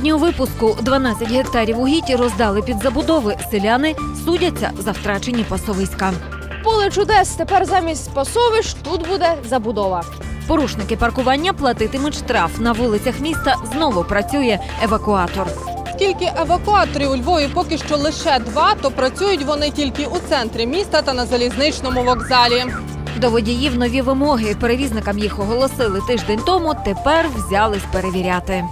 Сьогодні у випуску 12 гектарів угідь роздали під забудови. Селяни судяться за втрачені пасовиська. Поле чудес. Тепер замість пасовищ тут буде забудова. Порушники паркування платитимуть штраф. На вулицях міста знову працює евакуатор. Скільки евакуаторів у Львові поки що лише два, то працюють вони тільки у центрі міста та на залізничному вокзалі. До водіїв нові вимоги. Перевізникам їх оголосили тиждень тому. Тепер взялись перевіряти.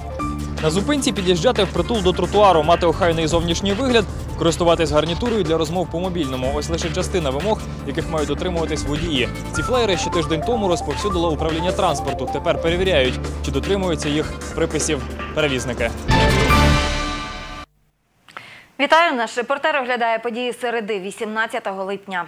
На зупинці під'їжджати впритул до тротуару, мати охайний зовнішній вигляд, користуватись гарнітурою для розмов по мобільному. Ось лише частина вимог, яких мають дотримуватись водії. Ці флеєри ще тиждень тому розповсюдило управління транспорту. Тепер перевіряють, чи дотримуються їх приписів перевізники. Вітаю! Наш репортер оглядає події середи 18 липня.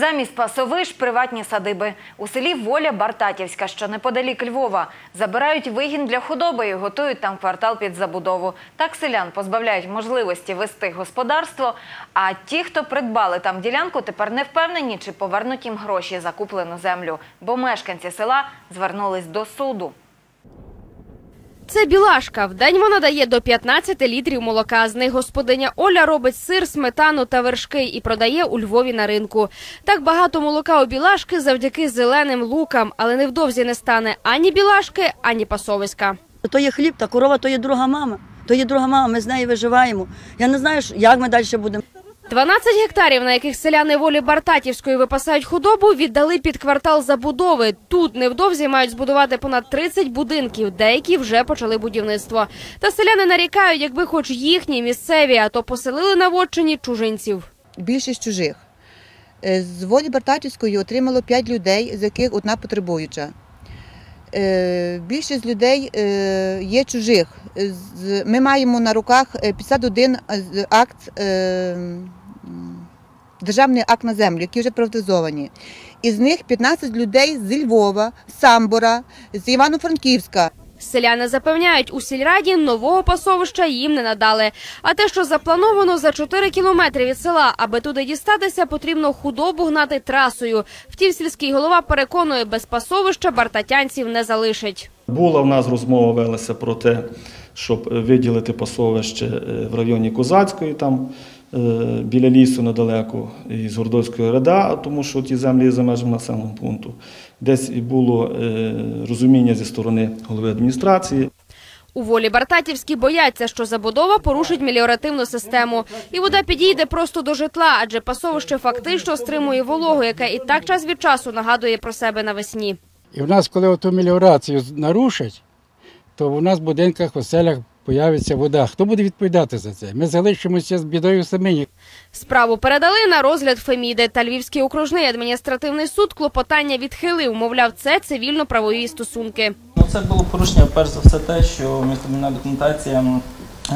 Замість пасовиш приватні садиби. У селі Воля Бартатівська, що неподалік Львова, забирають вигін для худоби і готують там квартал під забудову. Так селян позбавляють можливості вести господарство. А ті, хто придбали там ділянку, тепер не впевнені, чи повернуть їм гроші за куплену землю. Бо мешканці села звернулись до суду. Це білашка. Вдень вона дає до 15 літрів молока. З них господиня Оля робить сир, сметану та вершки і продає у Львові на ринку. Так багато молока у білашки завдяки зеленим лукам, але невдовзі не стане ані білашки, ані пасовиська. То є хліб, та корова то є друга мама. То є друга мама, ми з нею виживаємо. Я не знаю, як ми далі будемо. 12 гектарів, на яких селяни волі Бартатівської випасають худобу, віддали під квартал забудови. Тут невдовзі мають збудувати понад 30 будинків. Деякі вже почали будівництво. Та селяни нарікають, якби хоч їхні місцеві, а то поселили на вотчині чужинців. більшість чужих. Е, З волі Бартатівської отримало 5 людей, з яких одна потребуюча. Е, Більшість людей е, є чужих. Ми маємо на руках е, 51 з- акт, державний акт на землю, які вже приватизовані. Із них 15 людей зі Львова, з Самбора, з Івано-Франківська. Селяни запевняють, у сільраді нового пасовища їм не надали. А те, що заплановано за 4 кілометри від села, аби туди дістатися, потрібно худобу гнати трасою. Втім, сільський голова переконує, без пасовища бартатянців не залишить. Була в нас розмова велася про те, щоб виділити пасовище е, в районі Козацької, там біля лісу недалеко із Гордоцької ряда, тому що ті землі є за межами населеного пункту. Десь і було е, розуміння зі сторони голови адміністрації. У волі Бартатівські бояться, що забудова порушить меліоративну систему, і вода підійде просто до житла, адже пасовище фактично стримує вологу, яка і так час від часу нагадує про себе навесні. І в нас, коли оту меліорацію нарушать, то в нас в будинках, в оселях появиться вода. Хто буде відповідати за це? Ми залишимося з бідою самі. Справу передали на розгляд Феміди. Та Львівський окружний адміністративний суд клопотання відхилив. Мовляв, це цивільно-правові стосунки. Ну, це було порушення, перш за все, те, що містобудівна документація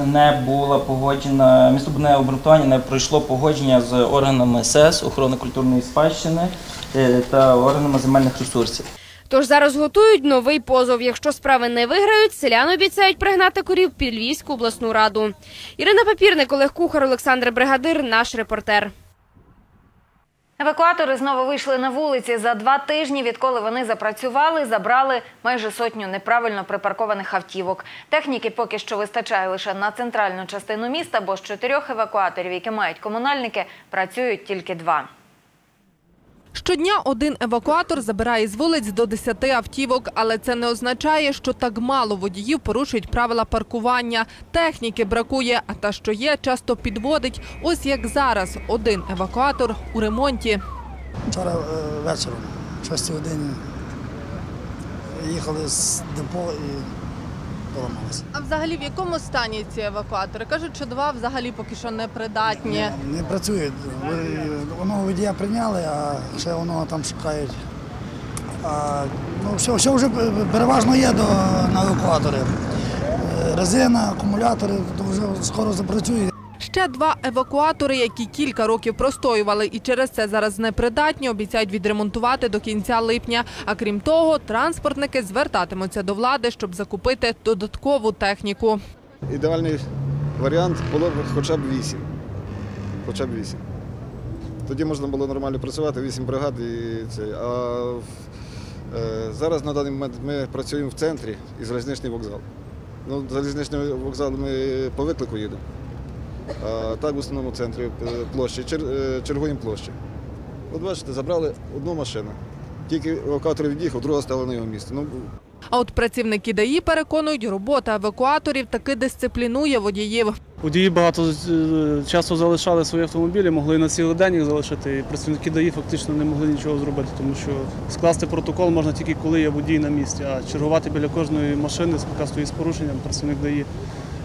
не була погоджена, містобудівне обґрунтування не пройшло погодження з органами СЕС, охорони культурної спадщини е, та органами земельних ресурсів. Тож зараз готують новий позов. Якщо справи не виграють, селяни обіцяють пригнати корів під Львівську обласну раду. Ірина Папірник, Олег Кухар, Олександр Бригадир, наш репортер. Евакуатори знову вийшли на вулиці. За два тижні, відколи вони запрацювали, забрали майже сотню неправильно припаркованих автівок. Техніки поки що вистачає лише на центральну частину міста, бо з чотирьох евакуаторів, які мають комунальники, працюють тільки два. Щодня один евакуатор забирає з вулиць до 10 автівок, але це не означає, що так мало водіїв порушують правила паркування. Техніки бракує, а та, що є, часто підводить. Ось як зараз один евакуатор у ремонті. Вчора е, вечором, 6 годині, їхали з депо і поламалися. А взагалі в якому стані ці евакуатори? Кажуть, що два взагалі поки що не придатні. Не не працює. Одного водія прийняли, а ще воно там шукають. А, ну, все, все вже переважно є до, на евакуаторі. Е, Резина, акумулятори, то вже скоро запрацює. Два евакуатори, які кілька років простоювали і через це зараз непридатні, обіцяють відремонтувати до кінця липня. А крім того, транспортники звертатимуться до влади, щоб закупити додаткову техніку. Ідеальний варіант було б хоча б 8. Хоча б 8. Тоді можна було нормально працювати, 8 бригад і це. А е, зараз на даний момент ми працюємо в центрі і залізничний вокзал. Ну, залізничний вокзал ми по виклику їдемо. А так в основному центрі е, площі, е, чергуємо площі. От бачите, забрали одну машину. Тільки евакуатор від'їхав, друга стала на його місце. Ну, А от працівники ДАІ переконують, робота евакуаторів таки дисциплінує водіїв. Водії багато е, часу залишали свої автомобілі, могли на цілий день їх залишити. І працівники ДАІ фактично не могли нічого зробити, тому що скласти протокол можна тільки коли є водій на місці, а чергувати біля кожної машини, яка стоїть з порушенням, працівник ДАІ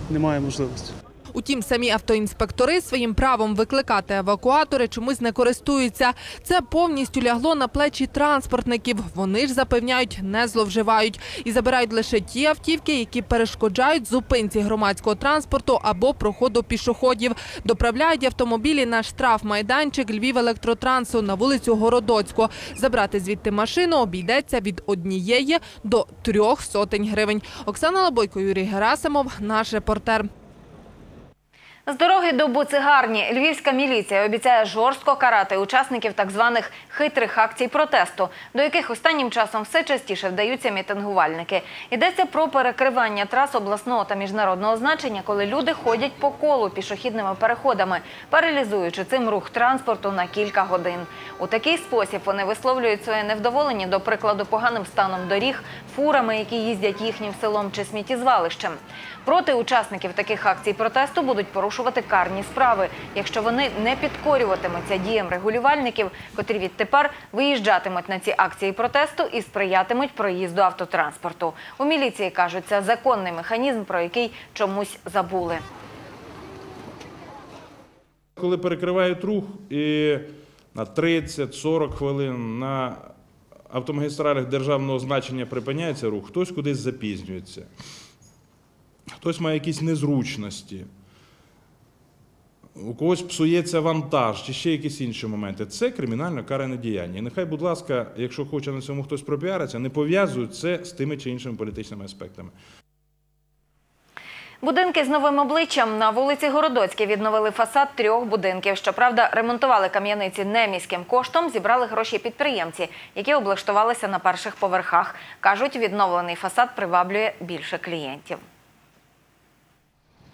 немає можливості. Утім, самі автоінспектори своїм правом викликати евакуатори чомусь не користуються. Це повністю лягло на плечі транспортників. Вони ж запевняють, не зловживають і забирають лише ті автівки, які перешкоджають зупинці громадського транспорту або проходу пішоходів. Доправляють автомобілі на штраф-майданчик Львів електротрансу на вулицю Городоцьку. Забрати звідти машину обійдеться від однієї до трьох сотень гривень. Оксана Лабойко, Юрій Герасимов, наш репортер. З дороги до буцигарні львівська міліція обіцяє жорстко карати учасників так званих хитрих акцій протесту, до яких останнім часом все частіше вдаються мітингувальники. Йдеться про перекривання трас обласного та міжнародного значення, коли люди ходять по колу пішохідними переходами, паралізуючи цим рух транспорту на кілька годин. У такий спосіб вони висловлюють своє невдоволення, до прикладу, поганим станом доріг, фурами, які їздять їхнім селом чи сміттєзвалищем. Проти учасників таких акцій протесту будуть порушувати карні справи, якщо вони не підкорюватимуться діям регулювальників, котрі відтепер виїжджатимуть на ці акції протесту і сприятимуть проїзду автотранспорту. У міліції кажуть, це законний механізм, про який чомусь забули. Коли перекривають рух і на 30-40 хвилин на автомагістралях державного значення припиняється рух, хтось кудись запізнюється, хтось має якісь незручності, у когось псується вантаж чи ще якісь інші моменти. Це кримінально каране діяння. І нехай, будь ласка, якщо хоче на цьому хтось пропіаритися, не пов'язують це з тими чи іншими політичними аспектами. Будинки з новим обличчям на вулиці Городоцькій відновили фасад трьох будинків. Щоправда, ремонтували кам'яниці не міським коштом, зібрали гроші підприємці, які облаштувалися на перших поверхах. Кажуть, відновлений фасад приваблює більше клієнтів.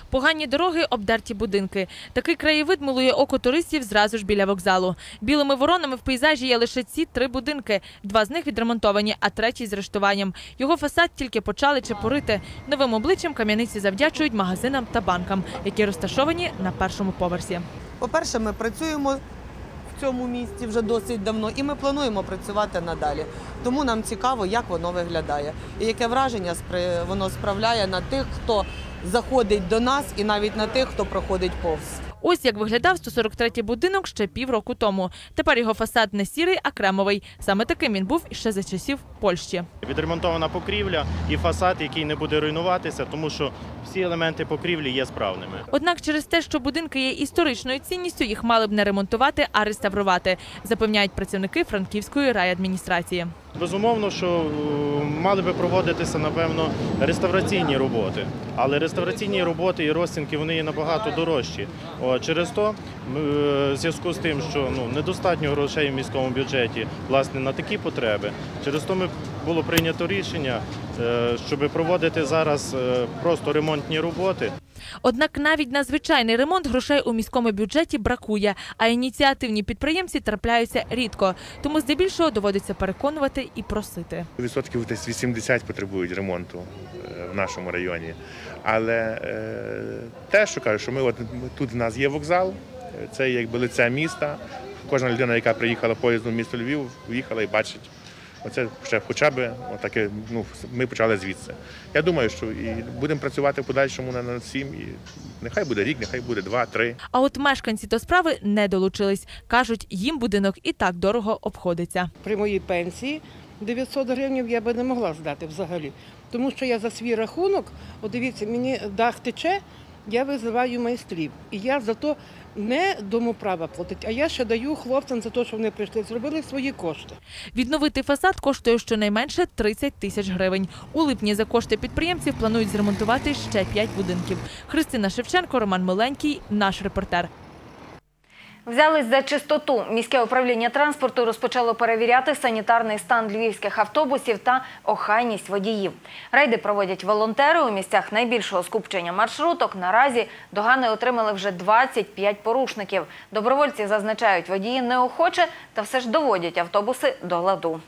Погані дороги, обдерті будинки. Такий краєвид милує око туристів зразу ж біля вокзалу. Білими воронами в пейзажі є лише ці три будинки. Два з них відремонтовані, а третій з рештуванням. Його фасад тільки почали чепурити. Новим обличчям кам'яниці завдячують магазинам та банкам, які розташовані на першому поверсі. По-перше, ми працюємо в цьому місті вже досить давно, і ми плануємо працювати надалі. Тому нам цікаво, як воно виглядає і яке враження воно справляє на тих, хто заходить до нас, і навіть на тих, хто проходить повз. Ось як виглядав 143-й будинок ще півроку тому. Тепер його фасад не сірий, а кремовий. Саме таким він був ще за часів Польщі. Відремонтована покрівля і фасад, який не буде руйнуватися, тому що всі елементи покрівлі є справними. Однак через те, що будинки є історичною цінністю, їх мали б не ремонтувати, а реставрувати, запевняють працівники Франківської райадміністрації. Безумовно, що е, мали би проводитися, напевно, реставраційні роботи. Але реставраційні роботи і розцінки вони є набагато дорожчі. Через то, е, в зв'язку з тим, що ну, недостатньо грошей в міському бюджеті власне, на такі потреби, через то було прийнято рішення, е, щоб проводити зараз просто ремонтні роботи. Однак навіть на звичайний ремонт грошей у міському бюджеті бракує, а ініціативні підприємці трапляються рідко. Тому здебільшого доводиться переконувати і просити. Відсотків десь 80 потребують ремонту е, в нашому районі. Але е, те, що кажу, що ми от тут в нас є вокзал, е, це якби лице міста. Кожна людина, яка приїхала поїздом в місто Львів, виїхала і бачить. Оце ще хоча б отаке, ну, ми почали звідси. Я думаю, що і будемо працювати в подальшому на- над цим. І нехай буде рік, нехай буде два, три. А от мешканці до справи не долучились. кажуть, їм будинок і так дорого обходиться. При моїй пенсії 900 гривень я би не могла здати взагалі. Тому що я за свій рахунок, от дивіться, мені дах тече, я визиваю майстрів. І я за то не домоправа платить, а я ще даю хлопцям за те, що вони прийшли, зробили свої кошти. Відновити фасад коштує щонайменше 30 тисяч гривень. У липні за кошти підприємців планують зремонтувати ще 5 будинків. Христина Шевченко, Роман Миленький, наш репортер. Взялись за чистоту. Міське управління транспорту розпочало перевіряти санітарний стан львівських автобусів та охайність водіїв. Рейди проводять волонтери у місцях найбільшого скупчення маршруток. Наразі догани отримали вже 25 порушників. Добровольці зазначають, водії неохоче та все ж доводять автобуси до ладу.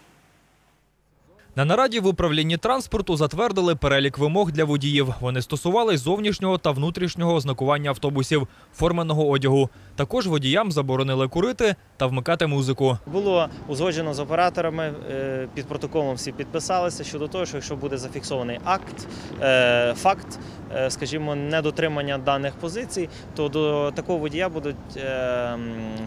На нараді в управлінні транспорту затвердили перелік вимог для водіїв. Вони стосувались зовнішнього та внутрішнього ознакування автобусів, форменого одягу. Також водіям заборонили курити та вмикати музику. Було узгоджено з операторами, е, під протоколом всі підписалися щодо того, що якщо буде зафіксований акт, е, факт, е, скажімо, недотримання даних позицій, то до такого водія будуть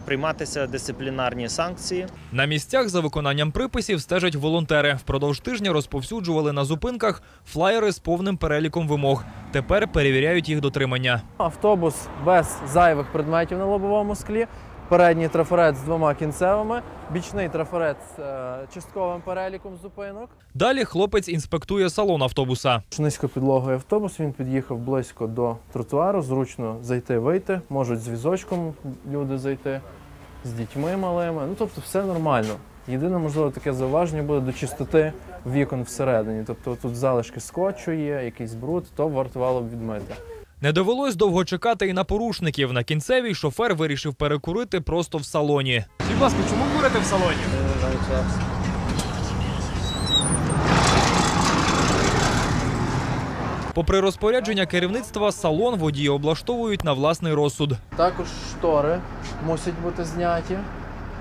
прийматися дисциплінарні санкції. На місцях за виконанням приписів стежать волонтери. Впродовж тижня розповсюджували на зупинках флаєри з повним переліком вимог. Тепер перевіряють їх дотримання. Автобус без зайвих предметів на лобовому склі, передній трафарет з двома кінцевими, бічний трафарет з е, частковим переліком зупинок. Далі хлопець інспектує салон автобуса. Низько підлогою автобус, він під'їхав близько до тротуару, зручно зайти, вийти, можуть з візочком люди зайти, з дітьми малими. Ну тобто все нормально. Єдине, можливо, таке зауваження буде до чистоти вікон всередині. Тобто тут залишки скотчу є, якийсь бруд, то вартувало б відмити. Не довелось довго чекати і на порушників. На кінцевій шофер вирішив перекурити просто в салоні. Будь ласка, чому курите в салоні? Попри розпорядження керівництва, салон водії облаштовують на власний розсуд. Також штори мусять бути зняті,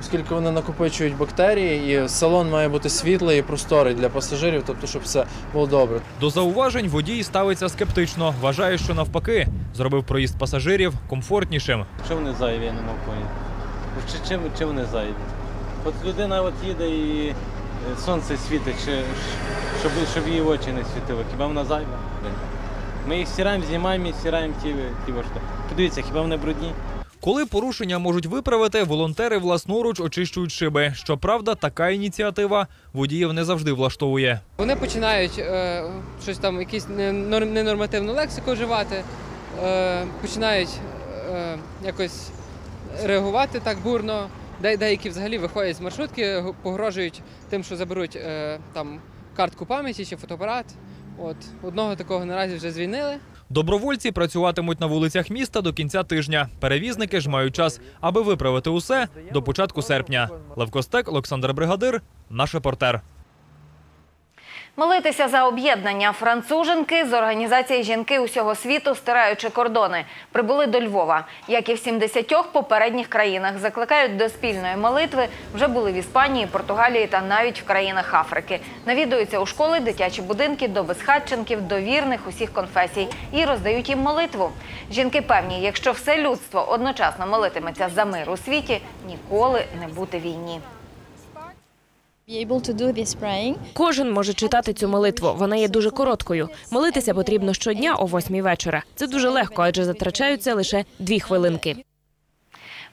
оскільки вони накопичують бактерії, і салон має бути світлий і просторий для пасажирів, тобто, щоб все було добре. До зауважень водій ставиться скептично. Вважає, що навпаки зробив проїзд пасажирів комфортнішим. Що вони зайві, я не можу поняти. Чи, чи, чи вони зайві? От людина от їде і е, сонце світить, чи, щоб, щоб її очі не світило. Хіба вона зайва? Ми їх стираємо, знімаємо і стираємо ті, ті важко. Подивіться, хіба вони брудні? Коли порушення можуть виправити, волонтери власноруч очищують шиби. Щоправда, така ініціатива водіїв не завжди влаштовує. Вони починають е, щось там, якісь ненор- ненормативну лексику вживати, е, починають е, якось реагувати так бурно. Деякі взагалі виходять з маршрутки, погрожують тим, що заберуть там картку пам'яті чи фотоапарат. От одного такого наразі вже звільнили. Добровольці працюватимуть на вулицях міста до кінця тижня. Перевізники ж мають час, аби виправити усе до початку серпня. Левкостек, Олександр Бригадир, наш репортер. Молитися за об'єднання француженки з організації жінки усього світу, стираючи кордони, прибули до Львова. Як і в 70 попередніх країнах, закликають до спільної молитви. Вже були в Іспанії, Португалії та навіть в країнах Африки. Навідуються у школи, дитячі будинки до безхатченків, до вірних усіх конфесій і роздають їм молитву. Жінки певні, якщо все людство одночасно молитиметься за мир у світі, ніколи не буде війні. Кожен може читати цю молитву. Вона є дуже короткою. Молитися потрібно щодня о восьмій вечора. Це дуже легко, адже затрачаються лише дві хвилинки.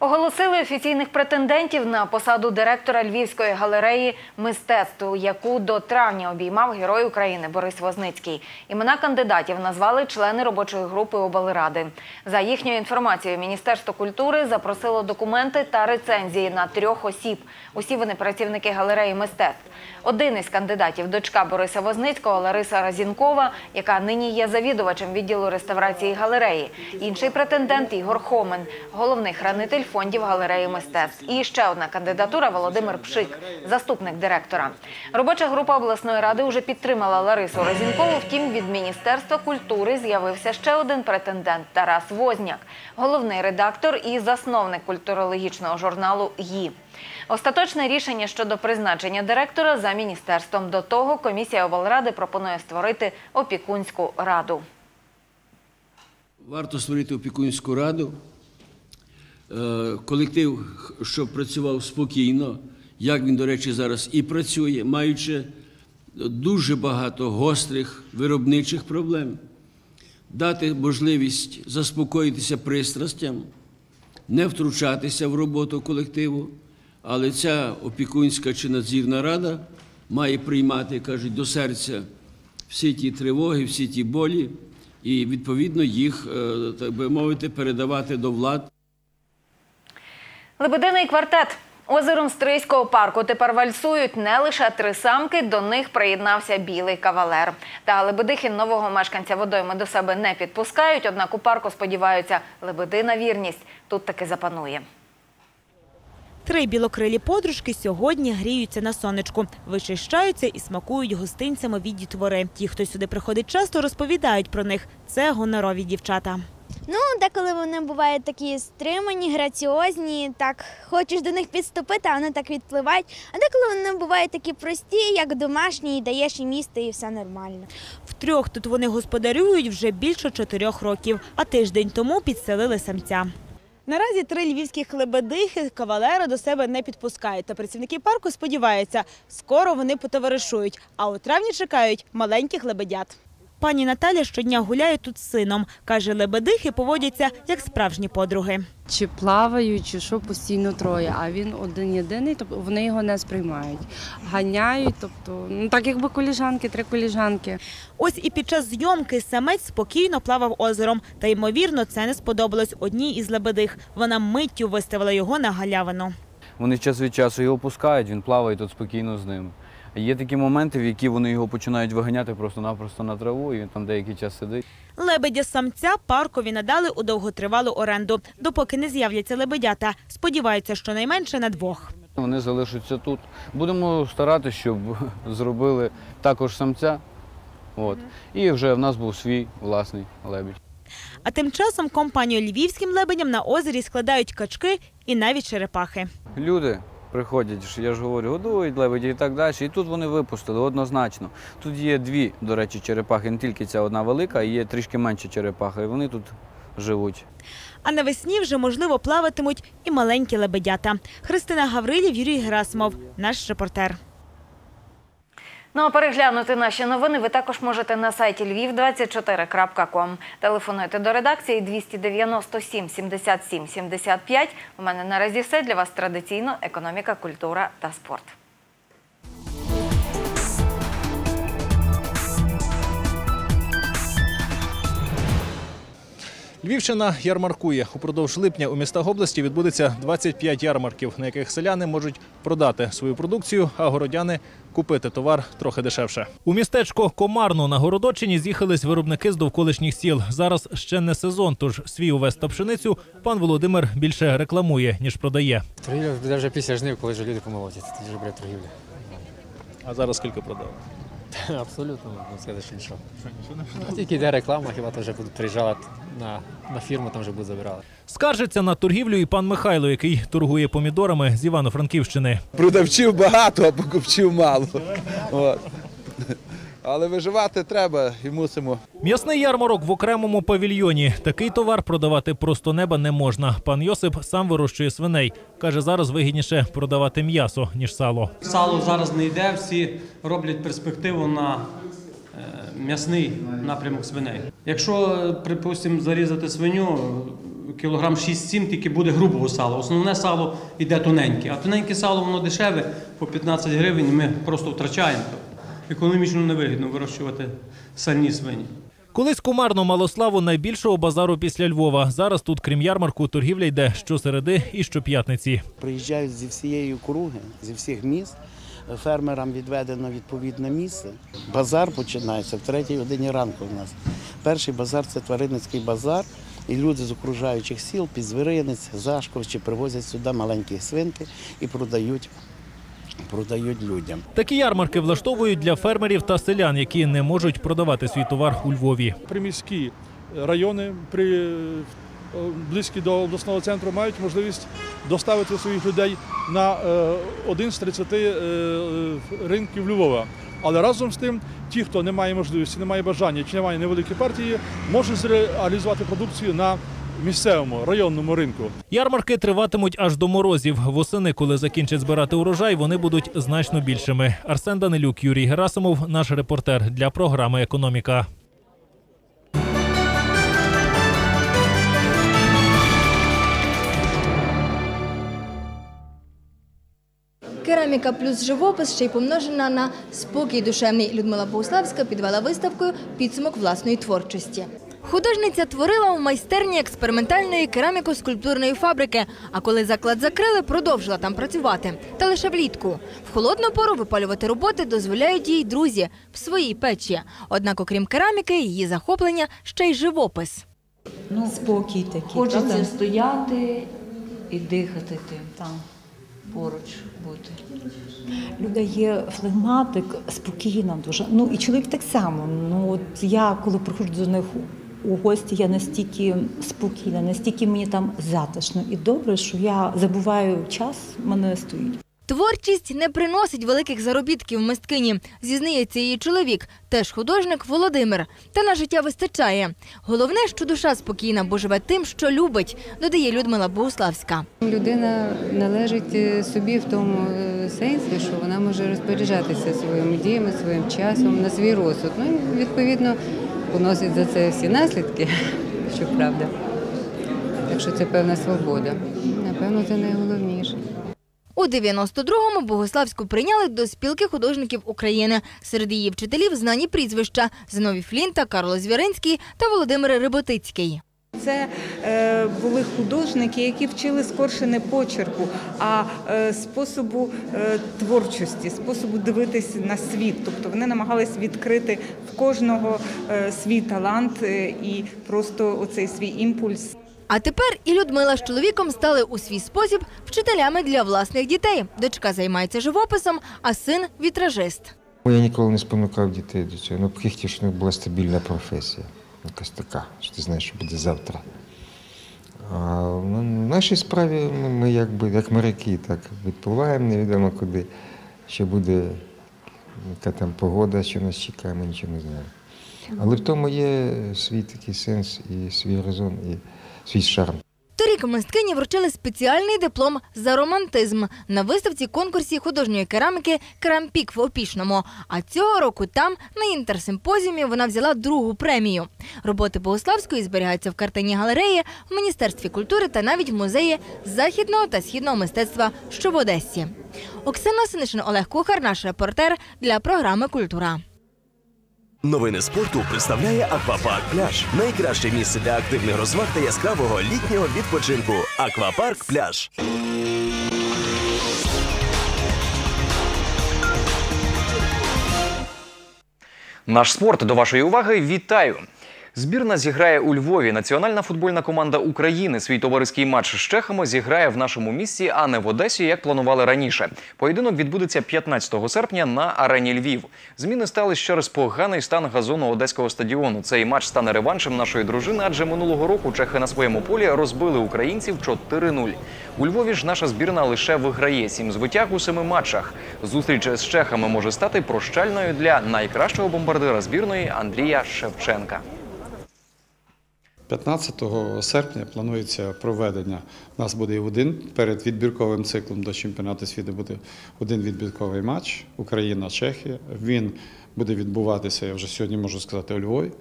Оголосили офіційних претендентів на посаду директора Львівської галереї мистецтв, яку до травня обіймав герой України Борис Возницький. Імена кандидатів назвали члени робочої групи облради. За їхньою інформацією, Міністерство культури запросило документи та рецензії на трьох осіб. Усі вони працівники галереї мистецтв. Один із кандидатів дочка Бориса Возницького Лариса Разінкова, яка нині є завідувачем відділу реставрації галереї. Інший претендент Ігор Хомен, головний хранитель фондів галереї мистецтв. І ще одна кандидатура Володимир Пшик, заступник директора. Робоча група обласної ради вже підтримала Ларису Разінкову. Втім, від Міністерства культури з'явився ще один претендент Тарас Возняк, головний редактор і засновник культурологічного журналу «ГІ». Остаточне рішення щодо призначення директора за міністерством. До того комісія облради пропонує створити опікунську раду. Варто створити опікунську раду, колектив, щоб працював спокійно, як він, до речі, зараз і працює, маючи дуже багато гострих виробничих проблем, дати можливість заспокоїтися пристрастям, не втручатися в роботу колективу, але ця опікунська чи надзірна рада має приймати, кажуть, до серця всі ті тривоги, всі ті болі, і відповідно їх, е, так би мовити, передавати до влад. Лебединий квартет. Озером Стрийського парку тепер вальсують не лише три самки, до них приєднався білий кавалер. Та лебедихи нового мешканця водойми до себе не підпускають, однак у парку сподіваються, лебедина вірність тут таки запанує. Три білокрилі подружки сьогодні гріються на сонечку, вичищаються і смакують гостинцями від дітвори. Ті, хто сюди приходить часто, розповідають про них. Це гонорові дівчата. Ну, деколи вони бувають такі стримані, граціозні, так хочеш до них підступити, а вони так відпливають. А деколи вони бувають такі прості, як домашні, і даєш їм їсти, і все нормально. Втрьох тут вони господарюють вже більше чотирьох років, а тиждень тому підселили самця. Наразі три львівських лебедихи кавалера до себе не підпускають. Та працівники парку сподіваються, скоро вони потоваришують, а у травні чекають маленьких лебедят. Пані Наталя щодня гуляє тут з сином. Каже, лебедихи поводяться як справжні подруги. Чи плавають, чи що постійно троє, а він один єдиний, тобто вони його не сприймають. Ганяють, тобто, ну так якби коліжанки, три коліжанки. Ось і під час зйомки самець спокійно плавав озером. Та ймовірно, це не сподобалось одній із лебедих. Вона миттю виставила його на галявину. Вони час від часу його пускають, він плаває тут спокійно з ними. Є такі моменти, в які вони його починають виганяти просто-напросто на траву, і він там деякий час сидить. Лебедя самця паркові надали у довготривалу оренду, допоки не з'являться лебедята. Сподіваються, що найменше на двох. Вони залишаться тут. Будемо старатися, щоб зробили також самця. От. І вже в нас був свій власний лебідь. А тим часом компанію львівським лебедям на озері складають качки і навіть черепахи. Люди приходять, я ж говорю, годують лебеді і так далі. І тут вони випустили однозначно. Тут є дві, до речі, черепахи, не тільки ця одна велика, є трішки менше черепаха, і вони тут живуть. А навесні вже можливо плаватимуть і маленькі лебедята. Христина Гаврилів, Юрій Герасимов, наш репортер. Ну а переглянути наші новини ви також можете на сайті lviv24.com. Телефонуйте до редакції 297 77 75. У мене наразі все для вас традиційно економіка, культура та спорт. Львівщина ярмаркує. Упродовж липня у містах області відбудеться 25 ярмарків, на яких селяни можуть продати свою продукцію, а городяни купити товар трохи дешевше. У містечко Комарно на Городочині з'їхались виробники з довколишніх сіл. Зараз ще не сезон, тож свій увес та пшеницю пан Володимир більше рекламує ніж продає. Торгівля вже після жнив, коли вже люди помолотять. Тоді вже буде торгівля. А зараз скільки продав? Абсолютно, можна сказати, що нічого. Ну, Тільки йде реклама, хіба то вже будуть приїжджати на, на фірму, там вже будуть забирали. Скаржиться на торгівлю і пан Михайло, який торгує помідорами з Івано-Франківщини. Продавців багато, а покупців мало. От. Але виживати треба і мусимо. М'ясний ярмарок в окремому павільйоні. Такий товар продавати просто неба не можна. Пан Йосип сам вирощує свиней. Каже, зараз вигідніше продавати м'ясо, ніж сало. Сало зараз не йде, всі роблять перспективу на е, м'ясний напрямок свиней. Якщо, е, припустимо, зарізати свиню, кілограм 6-7 тільки буде грубого сала. Основне сало йде тоненьке. А тоненьке сало воно дешеве, по 15 гривень, ми просто втрачаємо. Економічно невигідно вирощувати сальні свині. Колись кумарно мало славу найбільшого базару після Львова. Зараз тут, крім ярмарку, торгівля йде щосереди і щоп'ятниці. Приїжджають зі всієї округи, зі всіх міст. Фермерам відведено відповідне місце. Базар починається в третій годині ранку. У нас перший базар це тваринницький базар. І люди з окружаючих сіл, Підзвіринець, Зашковичі привозять сюди маленькі свинки і продають, продають людям. Такі ярмарки влаштовують для фермерів та селян, які не можуть продавати свій товар у Львові. приміські райони при е, близькі до обласного центру мають можливість доставити своїх людей на е, один з 30 е, ринків Львова. Але разом з тим, ті, хто не має можливості, не має бажання чи не має невеликі партії, може зреалізувати продукцію на місцевому районному ринку. Ярмарки триватимуть аж до морозів. Восени, коли закінчать збирати урожай, вони будуть значно більшими. Арсен Данилюк, Юрій Герасимов, наш репортер для програми Економіка. Кераміка плюс живопис ще й помножена на спокій душевний. Людмила Богуславська підвела виставкою підсумок власної творчості. Художниця творила у майстерні експериментальної кераміко-скульптурної фабрики. А коли заклад закрили, продовжила там працювати. Та лише влітку. В холодну пору випалювати роботи дозволяють їй друзі в своїй печі. Однак, окрім кераміки, її захоплення ще й живопис. Ну, Спокій такий. Хочеться правда? стояти і дихати тим, там поруч бути. Люда є флегматик, спокійна дуже. Ну і чоловік так само. Ну от я коли приходжу до них у гості, я настільки спокійна, настільки мені там затишно і добре, що я забуваю час, мене стоїть. Творчість не приносить великих заробітків мисткині, зізнається її чоловік, теж художник Володимир. Та на життя вистачає. Головне, що душа спокійна, бо живе тим, що любить, додає Людмила Богуславська. Людина належить е, собі в тому е, сенсі, що вона може розпоряджатися своїми діями, своїм часом на свій розсуд. Ну і відповідно поносить за це всі наслідки, що правда. Так це певна свобода. Напевно, це найголовніше. У 92-му Богославську прийняли до спілки художників України. Серед її вчителів знані прізвища Зиновій Флінта, Карло Звіринський та Володимир Риботицький. Це е, були художники, які вчили скорше не почерку, а е, способу е, творчості, способу дивитися на світ. Тобто вони намагались відкрити в кожного е, свій талант е, і просто оцей свій імпульс. А тепер і Людмила з чоловіком стали у свій спосіб вчителями для власних дітей. Дочка займається живописом, а син вітражист. Я ніколи не спонукав дітей до цього. Ну, б хотів, щоб була стабільна професія. Якась така, що ти знаєш, що буде завтра. А в нашій справі ми, ми якби як моряки, так відпливаємо невідомо куди, що буде, яка там погода, що нас чекає, ми нічого не знаємо. Але в тому є свій такий сенс і свій резон, і свій шарм. Торік мисткині вручили спеціальний диплом за романтизм на виставці конкурсі художньої кераміки Керампік в Опішному. А цього року там на інтерсимпозіумі вона взяла другу премію. Роботи Богославської зберігаються в картині галереї, в Міністерстві культури та навіть в музеї західного та східного мистецтва, що в Одесі. Оксана Синишин, Олег Кухар, наш репортер для програми Культура. Новини спорту представляє Аквапарк Пляж. Найкраще місце для активних розваг та яскравого літнього відпочинку. Аквапарк Пляж. Наш спорт до вашої уваги. Вітаю! Збірна зіграє у Львові. Національна футбольна команда України свій товариський матч з чехами зіграє в нашому місті, а не в Одесі, як планували раніше. Поєдинок відбудеться 15 серпня на арені Львів. Зміни стали через поганий стан газону одеського стадіону. Цей матч стане реваншем нашої дружини, адже минулого року чехи на своєму полі розбили українців 4-0. У Львові ж наша збірна лише виграє сім звитяг у семи матчах. Зустріч з чехами може стати прощальною для найкращого бомбардира збірної Андрія Шевченка. 15 серпня планується проведення. У нас буде один перед відбірковим циклом до чемпіонату світу буде один відбірковий матч Україна-Чехія. Він буде відбуватися, я вже сьогодні можу сказати, у Львові.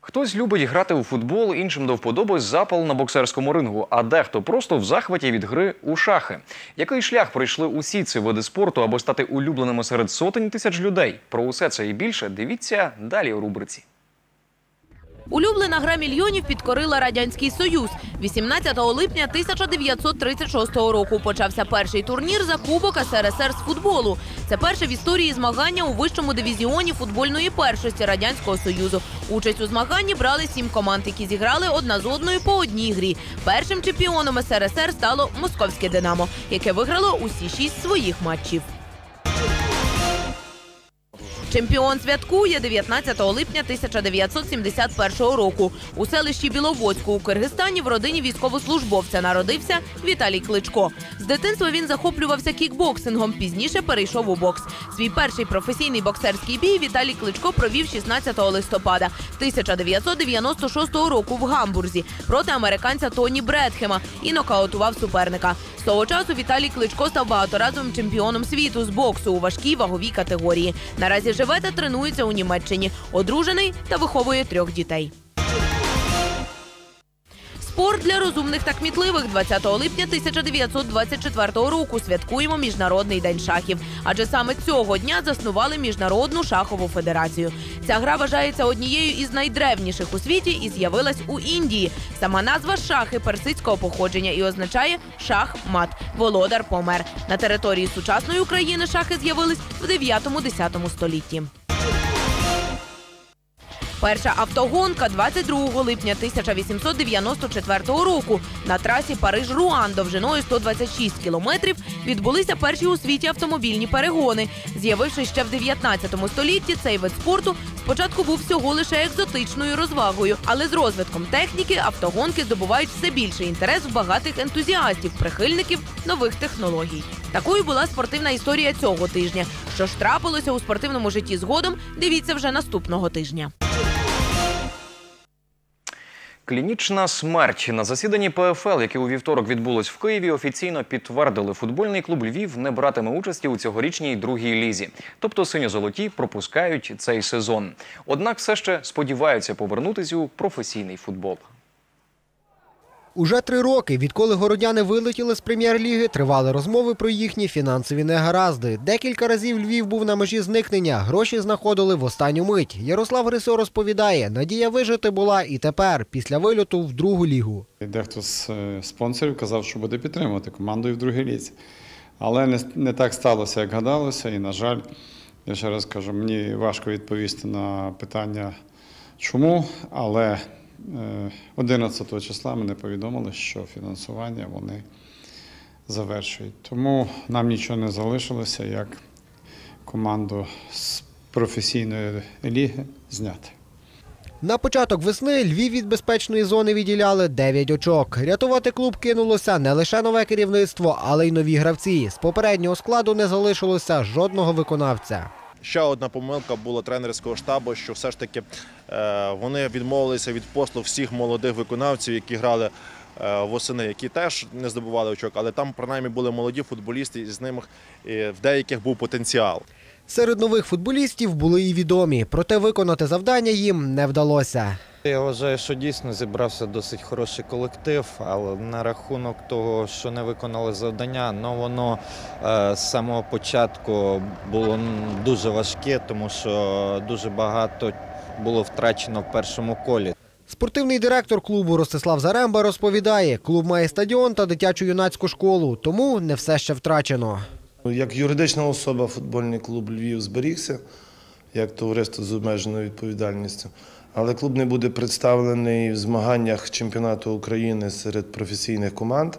Хтось любить грати у футбол, іншим до вподоби запал на боксерському рингу, а дехто просто в захваті від гри у шахи. Який шлях пройшли усі ці види спорту, аби стати улюбленими серед сотень тисяч людей? Про усе це і більше дивіться далі у рубриці. Улюблена гра мільйонів підкорила радянський союз. 18 липня 1936 року почався перший турнір за Кубок СРСР з футболу. Це перше в історії змагання у вищому дивізіоні футбольної першості радянського союзу. Участь у змаганні брали сім команд, які зіграли одна з одною по одній грі. Першим чемпіоном СРСР стало московське Динамо, яке виграло усі шість своїх матчів. Чемпіон святкує 19 липня 1971 року. У селищі Біловодську у Киргизстані в родині військовослужбовця народився Віталій Кличко. З дитинства він захоплювався кікбоксингом. Пізніше перейшов у бокс. Свій перший професійний боксерський бій Віталій Кличко провів 16 листопада 1996 року в Гамбурзі проти американця Тоні Бредхема і нокаутував суперника. З того часу Віталій Кличко став багаторазовим чемпіоном світу з боксу у важкій ваговій категорії. Наразі живе та тренується у Німеччині, одружений та виховує трьох дітей. Спорт для розумних та кмітливих 20 липня 1924 року святкуємо Міжнародний день шахів. Адже саме цього дня заснували Міжнародну шахову федерацію. Ця гра вважається однією із найдревніших у світі і з'явилась у Індії. Сама назва шахи персидського походження і означає шах-мат володар помер. На території сучасної України шахи з'явились в 9-10 столітті. Перша автогонка 22 липня 1894 року на трасі Париж-Руан довжиною 126 кілометрів відбулися перші у світі автомобільні перегони. З'явившись ще в 19 столітті, цей вид спорту спочатку був всього лише екзотичною розвагою, але з розвитком техніки автогонки здобувають все більший інтерес в багатих ентузіастів, прихильників нових технологій. Такою була спортивна історія цього тижня. Що ж трапилося у спортивному житті згодом, дивіться вже наступного тижня. Клінічна смерть на засіданні ПФЛ, яке у вівторок відбулось в Києві, офіційно підтвердили, футбольний клуб Львів не братиме участі у цьогорічній другій лізі. Тобто синьо-золоті пропускають цей сезон. Однак все ще сподіваються повернутися у професійний футбол. Уже три роки, відколи городяни вилетіли з прем'єр-ліги, тривали розмови про їхні фінансові негаразди. Декілька разів Львів був на межі зникнення, гроші знаходили в останню мить. Ярослав Грисо розповідає, надія вижити була і тепер, після вильоту в другу лігу. Дехто з е, спонсорів казав, що буде підтримувати команду і в другій ліці. Але не, так сталося, як гадалося. І, на жаль, я ще раз кажу, мені важко відповісти на питання, чому, але 11 числа мене повідомили, що фінансування вони завершують. Тому нам нічого не залишилося, як команду з професійної ліги зняти. На початок весни Львів від безпечної зони відділяли 9 очок. Рятувати клуб кинулося не лише нове керівництво, але й нові гравці. З попереднього складу не залишилося жодного виконавця. Ще одна помилка була тренерського штабу, що все ж таки е, вони відмовилися від послуг всіх молодих виконавців, які грали е, восени, які теж не здобували очок, але там принаймні були молоді футболісти, і з ними е, в деяких був потенціал. Серед нових футболістів були і відомі, проте виконати завдання їм не вдалося. Я вважаю, що дійсно зібрався досить хороший колектив, але на рахунок того, що не виконали завдання, ну воно е, з самого початку було дуже важке, тому що дуже багато було втрачено в першому колі. Спортивний директор клубу Ростислав Заремба розповідає, клуб має стадіон та дитячу юнацьку школу, тому не все ще втрачено. Як юридична особа футбольний клуб Львів зберігся, як товариство з обмеженою відповідальністю. Але клуб не буде представлений в змаганнях чемпіонату України серед професійних команд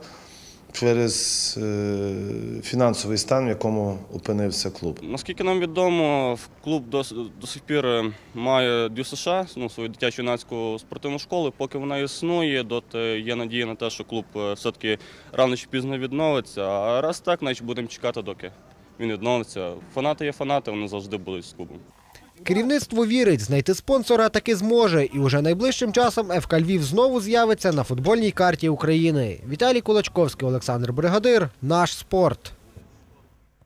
через е, фінансовий стан, в якому опинився клуб. Наскільки нам відомо, клуб до, до сих пір е, має ДЮСШ, ну, свою дитячу юнацьку спортивну школу. Поки вона існує, доти є надія на те, що клуб е, все-таки рано чи пізно відновиться. А раз так, значить будемо чекати, доки він відновиться. Фанати є фанати, вони завжди будуть з клубом. Керівництво вірить, знайти спонсора таки зможе, і уже найближчим часом ФК Львів знову з'явиться на футбольній карті України. Віталій Кулачковський, Олександр Бригадир, наш спорт.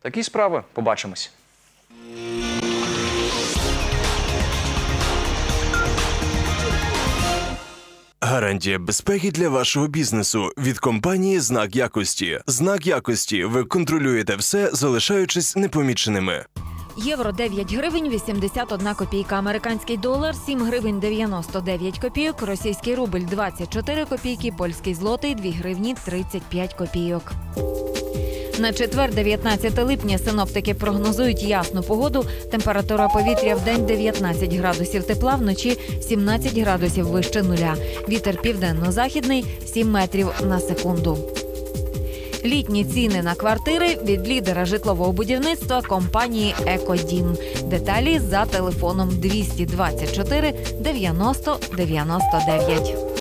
Такі справи. Побачимось. Гарантія безпеки для вашого бізнесу від компанії Знак якості. Знак якості. Ви контролюєте все, залишаючись непоміченими. Євро 9 гривень 81 копійка, американський долар 7 гривень 99 копійок, російський рубль 24 копійки, польський злотий 2 гривні 35 копійок. На четвер, 19 липня, синоптики прогнозують ясну погоду. Температура повітря в день 19 градусів тепла, вночі 17 градусів вище нуля. Вітер південно-західний 7 метрів на секунду. Літні ціни на квартири від лідера житлового будівництва компанії Екодім. Деталі за телефоном 224 90 99.